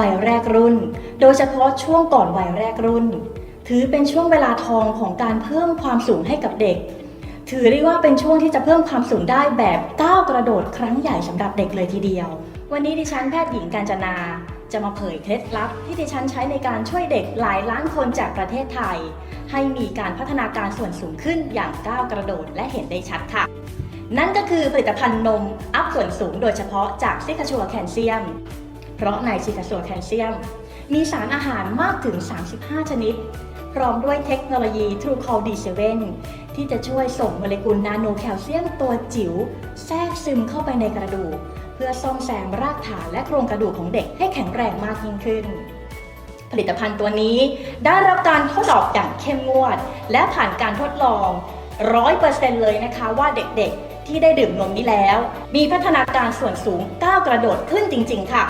วัยแรกรุ่น โดยเฉพาะช่วงก่อนวัยแรกรุ่น ถือเป็นช่วงเวลาทองของการเพิ่มความสูงให้กับเด็ก ถือได้ว่าเป็นช่วงที่จะเพิ่มความสูงได้แบบก้าวกระโดดครั้งใหญ่สำหรับเด็กเลยทีเดียว วันนี้ดิฉันแพทย์หญิงการจนา จะมาเผยเคล็ดลับที่ดิฉันใช้ในการช่วยเด็กหลายล้านคนจากประเทศไทย ให้มีการพัฒนาการส่วนสูงขึ้นอย่างก้าวกระโดดและเห็นได้ชัดค่ะ นั่นก็คือผลิตภัณฑ์นมอัพส่วนสูงโดยเฉพาะจากซิกาชัวแคลเซียม เพราะในซิกาชัวแคลเซียม มีสารอาหารมากถึง 35 ชนิด พร้อมด้วยเทคโนโลยี True Call D7 ที่จะช่วยส่งโมเลกุลนาโนแคลเซียมตัวจิ๋วแทรกซึมเข้าไปในกระดูก เพื่อซ่อมแซมรากฐานและโครงกระดูกของเด็กให้แข็งแรงมากยิ่งขึ้นผลิตภัณฑ์ตัวนี้ได้รับการทดสอบอย่างเข้มงวด และผ่านการทดลอง 100%เลยนะคะว่าเด็กๆ ที่ได้ดื่มนมนี้แล้ว มีพัฒนาการส่วนสูงก้าวกระโดดขึ้นจริง ๆ ค่ะ